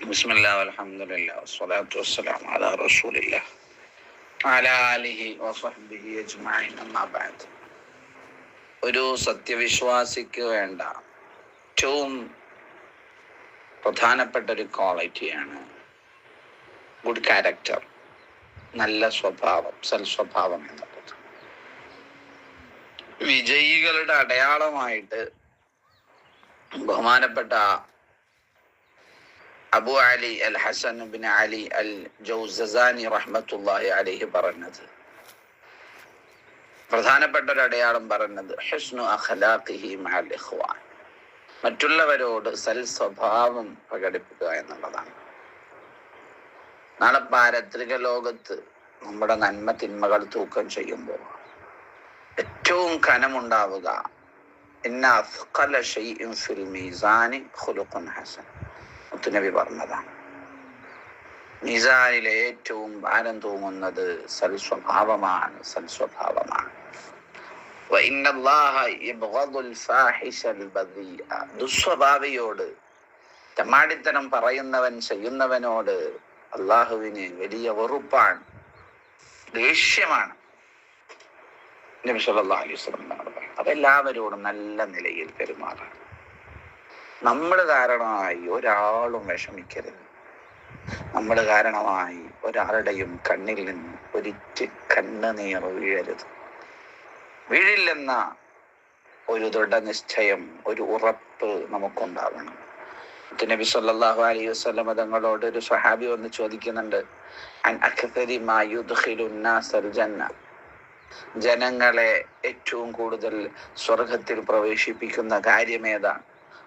بسم الله والحمد لله والصلاة والسلام على رسول الله وعلى آله وصحبه أجمعين أما بعد ഒരു സത്യവിശ്വാസിക്ക് വേണ്ട ഏറ്റവും പ്രധാനപ്പെട്ട ഒരു ക്വാളിറ്റിയാണ് ഗുഡ് ക്യാരക്ടർ നല്ല സ്വഭാവം സൽസ്വഭാവം എന്നുള്ളത് വിജയികളുടെ അടയാളമായിട്ട് ബഹുമാനപ്പെട്ട Abu Ali al Hasan bin Ali al Jauzjani റഹ്മത്തുല്ലാഹി അലിഹി പറഞ്ഞത്. പ്രധാനപ്പെട്ട ഒരു അടയാളം പറഞ്ഞത് ഹസ്നു അഖലാഖിഹി മഅൽ മറ്റുള്ളവരോട് സൽ സ്വഭാവം പ്രകടിപ്പിക്കുക എന്നുള്ളതാണ്. നാളെ പാരത്രിക ലോകത്ത് നമ്മുടെ നന്മ തിന്മകൾ തൂക്കം ചെയ്യുമ്പോൾ ഏറ്റവും കനമുണ്ടാവുക ഇന്ന ഷൈഇൻ ഫിൽ ഹസൻ. മുഹമ്മദ് നബി പറഞ്ഞതാണ് നിസാനിലെ ഏറ്റവും ഭാരം തൂങ്ങുന്നത് സൽസ്വഭാവമാണ് സൽസ്വഭാവമാണ്. ദുസ്വഭാവിയോട് തമാടിത്തനം പറയുന്നവൻ ചെയ്യുന്നവനോട് അള്ളാഹുവിന് വലിയ വെറുപ്പാണ് ദേഷ്യമാണ്. അലൈഹി അപ്പൊ എല്ലാവരോടും നല്ല നിലയിൽ പെരുമാറാം നമ്മൾ കാരണമായി ഒരാളും വിഷമിക്കരുത്. നമ്മൾ കാരണമായി ഒരാളുടെയും കണ്ണിൽ നിന്ന് ഒരിറ്റ് കണ്ണുനീർ വീഴരുത്. വീഴില്ലെന്ന ഒരു ദൃഢനിശ്ചയം ഒരു ഉറപ്പ് നമുക്കുണ്ടാവണം. നബി സല്ലല്ലാഹു അലൈഹി വസല്ലം തങ്ങളോട് ഒരു സ്വഹാബി വന്ന് ചോദിക്കുന്നുണ്ട് മാ യുദ്ഖിലു ജന്ന? ജനങ്ങളെ ഏറ്റവും കൂടുതൽ സ്വർഗത്തിൽ പ്രവേശിപ്പിക്കുന്ന കാര്യം ഏതാണ്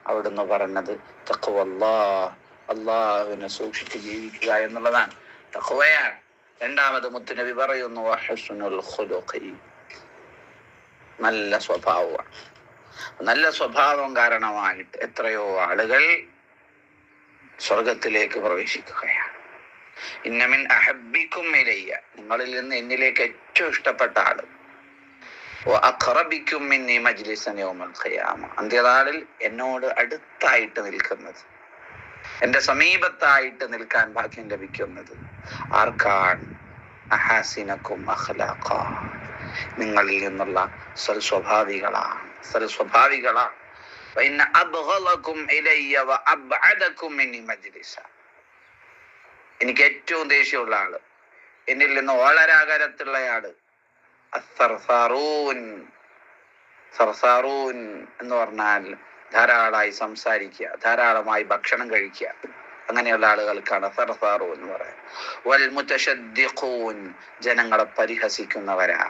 അവിടുന്ന് പറഞ്ഞത് തഖ്വല്ലാ അള്ളാഹുവിനെ സൂക്ഷിച്ച് ജീവിക്കുക എന്നുള്ളതാണ്. തഖ്വയാണ്. രണ്ടാമത് മുത്തുനബി പറയുന്നു നല്ല സ്വഭാവമാണ്. നല്ല സ്വഭാവം കാരണമായിട്ട് എത്രയോ ആളുകൾ സ്വർഗത്തിലേക്ക് പ്രവേശിക്കുകയാണ്. ഇന്നമിൻ അഹബിക്കും നിങ്ങളിൽ നിന്ന് എന്നിലേക്ക് ഏറ്റവും ഇഷ്ടപ്പെട്ട ആൾ അന്ത്യനാളിൽ എന്നോട് അടുത്തായിട്ട് നിൽക്കുന്നത്. എന്റെ സമീപത്തായിട്ട് നിൽക്കാൻ ഭാഗ്യം ലഭിക്കുന്നത്. ആർക്കാണ്? നിങ്ങളിൽ നിന്നുള്ള സൽസ്വഭാവികളാണ്. സൽസ്വഭാവികളാണ്. എനിക്ക് ഏറ്റവും ദേഷ്യമുള്ള ആൾ. എന്നിൽ നിന്ന് വളരെ ആൾ സർസാറൂൻ എന്ന് പറഞ്ഞാൽ ധാരാളമായി സംസാരിക്കുക ധാരാളമായി ഭക്ഷണം കഴിക്കുക. അങ്ങനെയുള്ള ആളുകൾക്കാണ് സർസാറു എന്ന് പറയാൻ വൽ ജനങ്ങളെ പരിഹസിക്കുന്നവരാ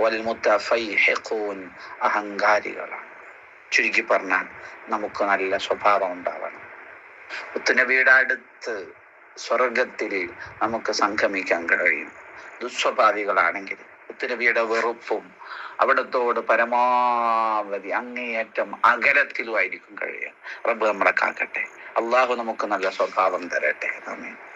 വൽ അഹങ്കാരികളാണ്. ചുരുക്കി പറഞ്ഞാൽ നമുക്ക് നല്ല സ്വഭാവം ഉണ്ടാവണം. മുത്തുനബിയുടെ അടുത്ത് സ്വർഗത്തിൽ നമുക്ക് സംഗമിക്കാൻ കഴിയും. ദുസ്വഭാവികളാണെങ്കിൽ ഉത്തരവിയുടെ വെറുപ്പും അവിടത്തോട് പരമാവധി അങ്ങേയറ്റം അകലത്തിലുമായിരിക്കും കഴിയുക. റബ്ബ് നമ്മളെ കാക്കട്ടെ. അള്ളാഹു നമുക്ക് നല്ല സ്വഭാവം തരട്ടെ. ആമീൻ.